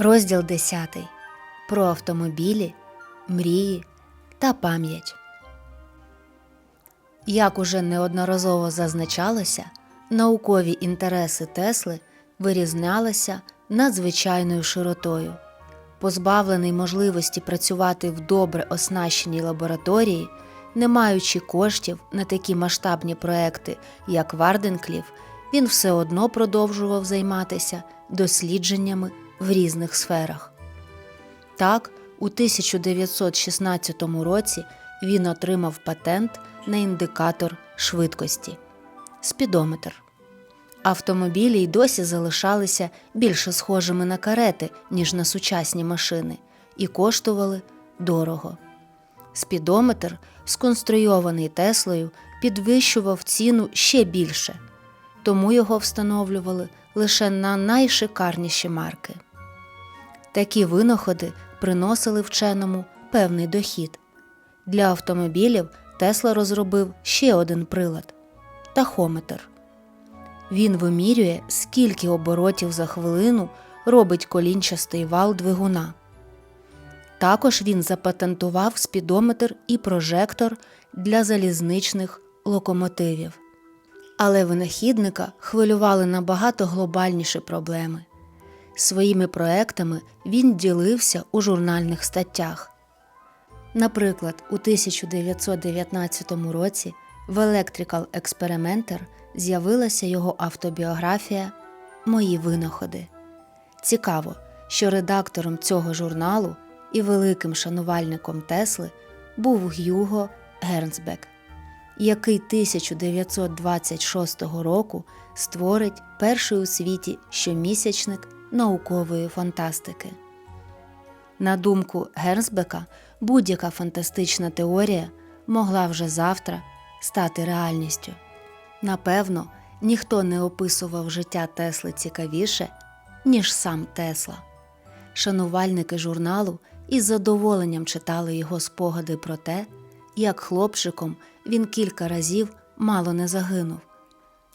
Розділ 10. Про автомобілі, мрії та пам'ять. Як уже неодноразово зазначалося, наукові інтереси Тесли вирізнялися надзвичайною широтою. Позбавлений можливості працювати в добре оснащеній лабораторії, не маючи коштів на такі масштабні проекти, як Варденкліф, він все одно продовжував займатися дослідженнями в різних сферах. Так, у 1916 році він отримав патент на індикатор швидкості спідометр. Автомобілі й досі залишалися більше схожими на карети, ніж на сучасні машини, і коштували дорого. Спідометр, сконструйований Теслою, підвищував ціну ще більше, тому його встановлювали лише на найшикарніші марки. Такі винаходи приносили вченому певний дохід. Для автомобілів Тесла розробив ще один прилад тахометр. Він вимірює, скільки оборотів за хвилину робить колінчастий вал двигуна. Також він запатентував спідометр і прожектор для залізничних локомотивів. Але винахідника хвилювали набагато глобальніші проблеми. Своїми проектами він ділився у журнальних статтях. Наприклад, у 1919 році в Electrical Experimenter з'явилася його автобіографія Мої винаходи. Цікаво, що редактором цього журналу і великим шанувальником Тесли був Гюго Гернсбек, який 1926 року створить перший у світі щомісячник наукової фантастики. На думку Гернсбека, будь-яка фантастична теорія могла вже завтра стати реальністю. Напевно, ніхто не описував життя Тесли цікавіше, ніж сам Тесла. Шанувальники журналу із задоволенням читали його спогади про те, як хлопчиком він кілька разів мало не загинув,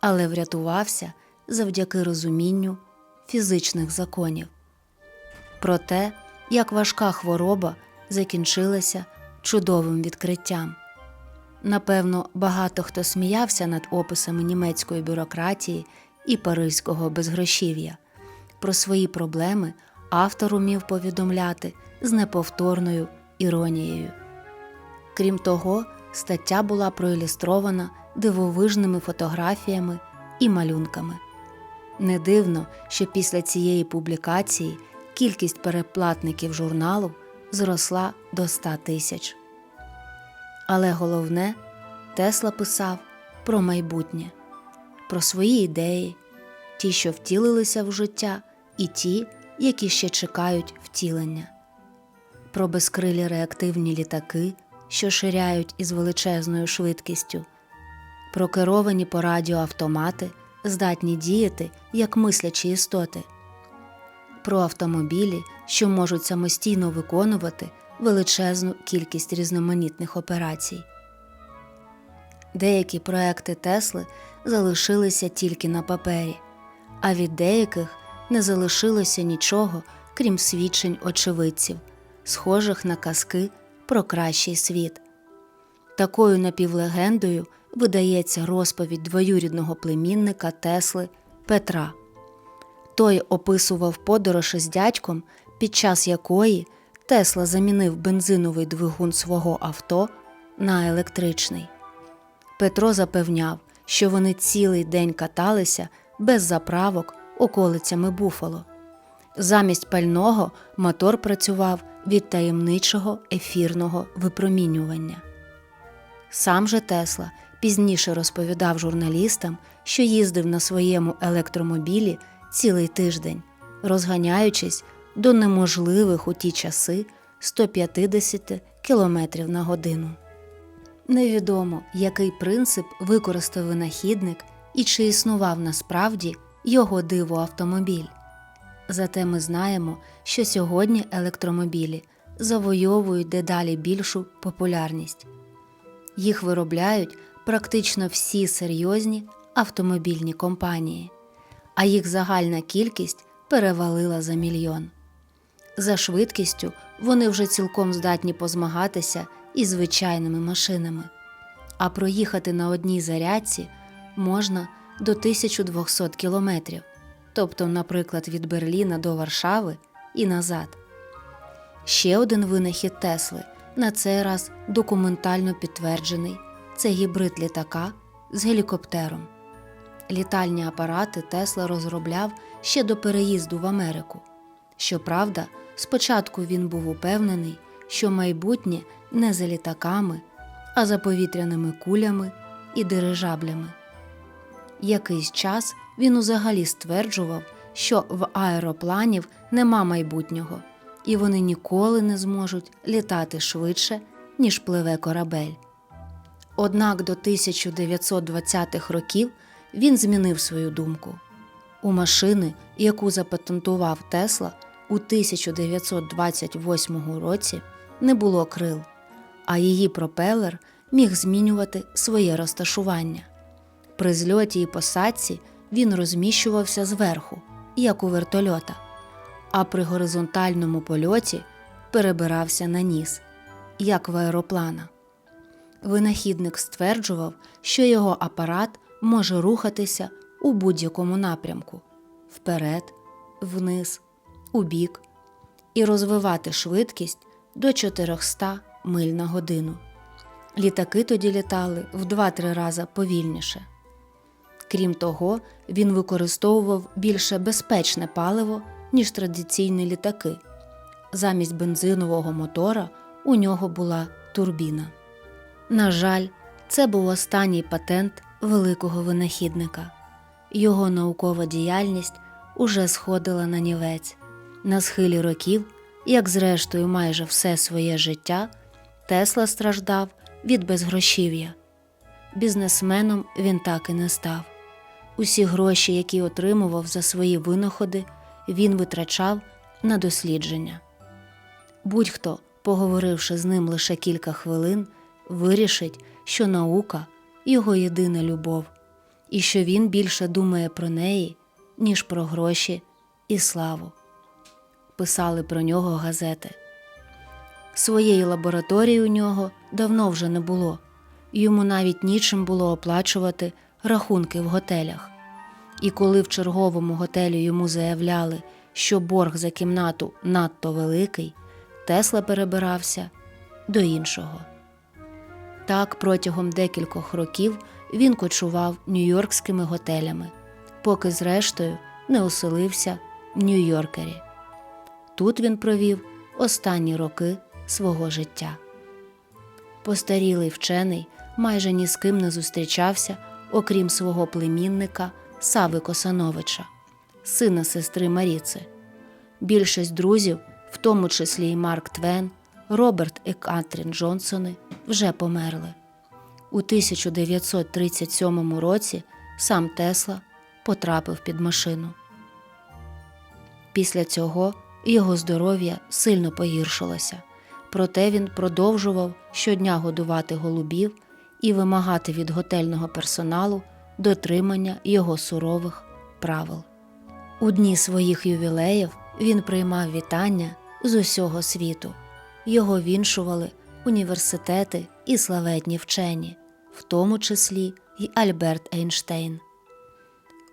але врятувався завдяки розумінню фізичних законів. Про те, як важка хвороба закінчилася чудовим відкриттям. Напевно, багато хто сміявся над описами німецької бюрократії і паризького безгрошів'я. Про свої проблеми автор умів повідомляти з неповторною іронією. Крім того, стаття була проілюстрована дивовижними фотографіями і малюнками. Не дивно, що після цієї публікації кількість переплатників журналу зросла до 100 тисяч. Але головне, Тесла писав про майбутнє, про свої ідеї, ті, що втілилися в життя, і ті, які ще чекають втілення, про безкрилі реактивні літаки, що ширяють із величезною швидкістю, про керовані по радіо автомати, здатні діяти як мислячі істоти, про автомобілі, що можуть самостійно виконувати величезну кількість різноманітних операцій. Деякі проекти Тесли залишилися тільки на папері, а від деяких не залишилося нічого, крім свідчень очевидців, схожих на казки про кращий світ. Такою напівлегендою видається розповідь двоюрідного племінника Тесли Петра. Той описував подорож із дядьком, під час якої Тесла замінив бензиновий двигун свого авто на електричний. Петро запевняв, що вони цілий день каталися без заправок околицями Буфало. Замість пального мотор працював від таємничого ефірного випромінювання. Сам же Тесла пізніше розповідав журналістам, що їздив на своєму електромобілі цілий тиждень, розганяючись до неможливих у ті часи 150 км на годину. Невідомо, який принцип використав винахідник і чи існував насправді його диво-автомобіль. Зате ми знаємо, що сьогодні електромобілі завойовують дедалі більшу популярність. Їх виробляють практично всі серйозні автомобільні компанії, а їх загальна кількість перевалила за мільйон. За швидкістю вони вже цілком здатні позмагатися із звичайними машинами, а проїхати на одній зарядці можна до 1200 кілометрів, тобто, наприклад, від Берліна до Варшави і назад. Ще один винахід Тесли, на цей раз документально підтверджений це гібрид літака з гелікоптером. Літальні апарати Тесла розробляв ще до переїзду в Америку. Щоправда, спочатку він був упевнений, що майбутнє не за літаками, а за повітряними кулями і дирижаблями. Якийсь час він узагалі стверджував, що в аеропланів нема майбутнього, і вони ніколи не зможуть літати швидше, ніж пливе корабель. Однак до 1920-х років він змінив свою думку. У машини, яку запатентував Тесла у 1928 році, не було крил, а її пропелер міг змінювати своє розташування. При зльоті і посадці він розміщувався зверху, як у вертольота, а при горизонтальному польоті перебирався на ніс, як в аероплана. Винахідник стверджував, що його апарат може рухатися у будь-якому напрямку вперед, вниз, убік і розвивати швидкість до 400 миль на годину. Літаки тоді літали в 2-3 рази повільніше. Крім того, він використовував більше безпечне паливо, ніж традиційні літаки. Замість бензинового мотора у нього була турбіна. На жаль, це був останній патент великого винахідника. Його наукова діяльність уже сходила на нівець. На схилі років, як зрештою майже все своє життя, Тесла страждав від безгрошів'я. Бізнесменом він так і не став. Усі гроші, які отримував за свої винаходи, він витрачав на дослідження. Будь-хто, поговоривши з ним лише кілька хвилин, вирішить, що наука його єдина любов, і що він більше думає про неї, ніж про гроші і славу. Писали про нього газети. Своєї лабораторії у нього давно вже не було, йому навіть нічим було оплачувати рахунки в готелях. І коли в черговому готелі йому заявляли, що борг за кімнату надто великий, Тесла перебирався до іншого. Так протягом декількох років він кочував нью-йоркськими готелями, поки зрештою не оселився в Нью-Йоркері. Тут він провів останні роки свого життя. Постарілий вчений майже ні з ким не зустрічався, окрім свого племінника Сави Косановича, сина сестри Маріци. Більшість друзів, в тому числі й Марк Твен, Роберт і Катрін Джонсони, вже померли. У 1937 році сам Тесла потрапив під машину. Після цього його здоров'я сильно погіршилося, проте він продовжував щодня годувати голубів і вимагати від готельного персоналу дотримання його сурових правил. У дні своїх ювілеїв він приймав вітання з усього світу. Його віншували університети і славетні вчені, в тому числі й Альберт Ейнштейн.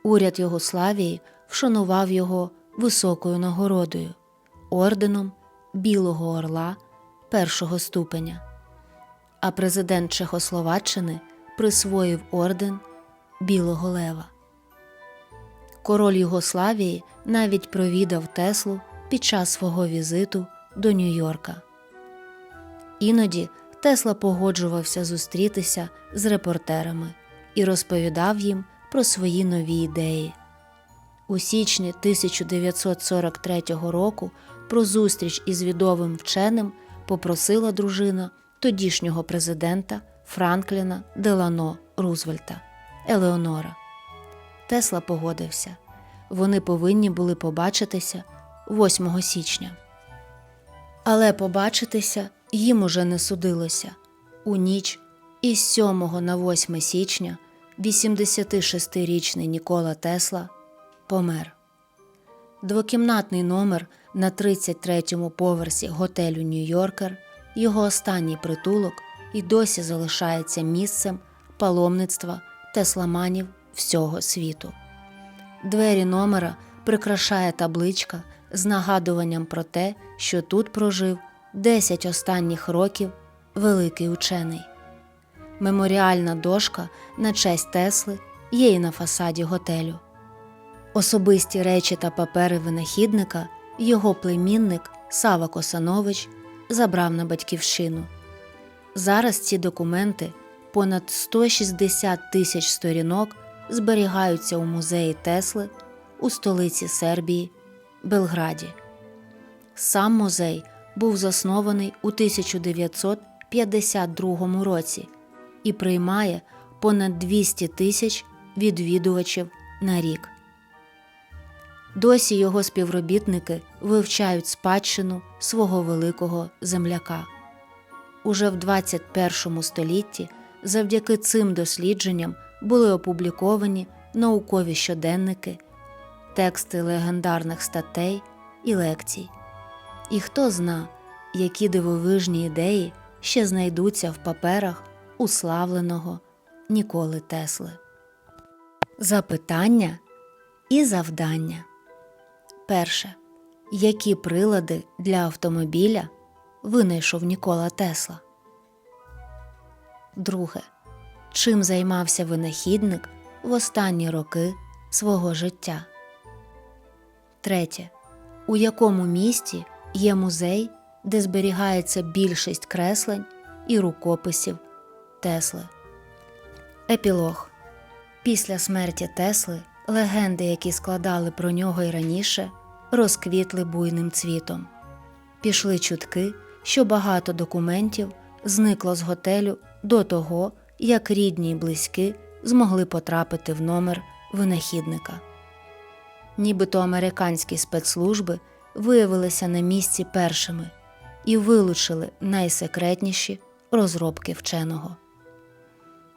Уряд Йогославії вшанував його високою нагородою орденом Білого Орла першого ступеня, а президент Чехословаччини присвоїв орден Білого Лева. Король Югославії навіть провідав Теслу під час свого візиту до Нью-Йорка. Іноді Тесла погоджувався зустрітися з репортерами і розповідав їм про свої нові ідеї. У січні 1943 року про зустріч із відомим вченим попросила дружина тодішнього президента Франкліна Делано Рузвельта Елеонора. Тесла погодився. Вони повинні були побачитися 8 січня. Але побачитися їм уже не судилося. У ніч із 7 на 8 січня 86-річний Нікола Тесла помер. Двокімнатний номер на 33-му поверсі готелю Нью-Йоркер його останній притулок і досі залишається місцем паломництва тесламанів всього світу. Двері номера прикрашає табличка з нагадуванням про те, що тут прожив 10 останніх років великий учений. Меморіальна дошка на честь Тесли є і на фасаді готелю. Особисті речі та папери винахідника його племінник Сава Косанович забрав на батьківщину. Зараз ці документи, понад 160 тисяч сторінок, зберігаються у музеї Тесли у столиці Сербії Белграді. Сам музей був заснований у 1952 році і приймає понад 200 тисяч відвідувачів на рік. Досі його співробітники вивчають спадщину свого великого земляка. Уже в 21 столітті завдяки цим дослідженням були опубліковані наукові щоденники, тексти легендарних статей і лекцій. І хто зна, які дивовижні ідеї ще знайдуться в паперах уславленого Ніколи Тесли. Запитання і завдання. Перше. Які прилади для автомобіля винайшов Нікола Тесла? Друге. Чим займався винахідник в останні роки свого життя? Третє. У якому місті є музей, де зберігається більшість креслень і рукописів Тесли? Епілог. Після смерті Тесли легенди, які складали про нього й раніше, розквітли буйним цвітом. Пішли чутки, що багато документів зникло з готелю до того, як рідні й близькі змогли потрапити в номер винахідника. Нібито американські спецслужби виявилися на місці першими і вилучили найсекретніші розробки вченого.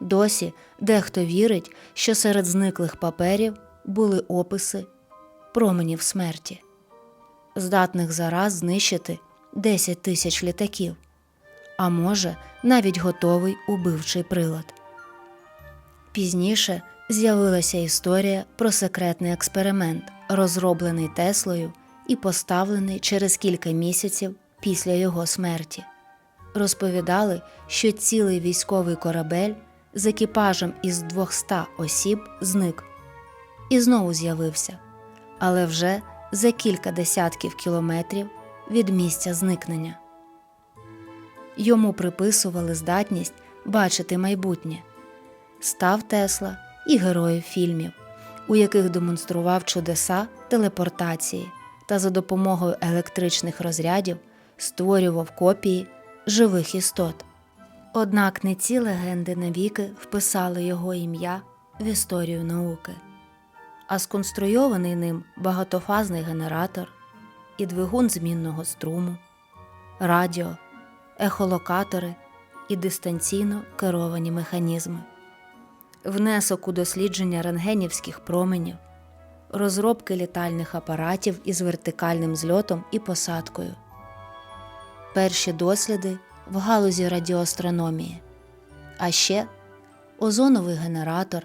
Досі дехто вірить, що серед зниклих паперів були описи променів смерті, здатних зараз знищити 10 тисяч літаків, а може, навіть готовий убивчий прилад. Пізніше з'явилася історія про секретний експеримент, розроблений Теслою і поставлений через кілька місяців після його смерті. Розповідали, що цілий військовий корабель з екіпажем із 200 осіб зник і знову з'явився, але вже за кілька десятків кілометрів від місця зникнення. Йому приписували здатність бачити майбутнє. Став Тесла і героїв фільмів, у яких демонстрував чудеса телепортації та за допомогою електричних розрядів створював копії живих істот. Однак не ці легенди навіки вписали його ім'я в історію науки, а сконструйований ним багатофазний генератор і двигун змінного струму, радіо, ехолокатори і дистанційно керовані механізми, внесок у дослідження рентгенівських променів, розробки літальних апаратів із вертикальним зльотом і посадкою, перші досліди в галузі радіоастрономії, а ще озоновий генератор,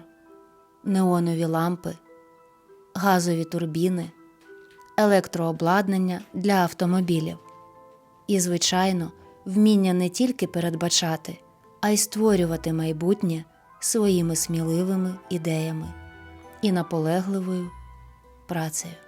неонові лампи, газові турбіни, електрообладнання для автомобілів. І, звичайно, вміння не тільки передбачати, а й створювати майбутнє своїми сміливими ідеями і наполегливою працею.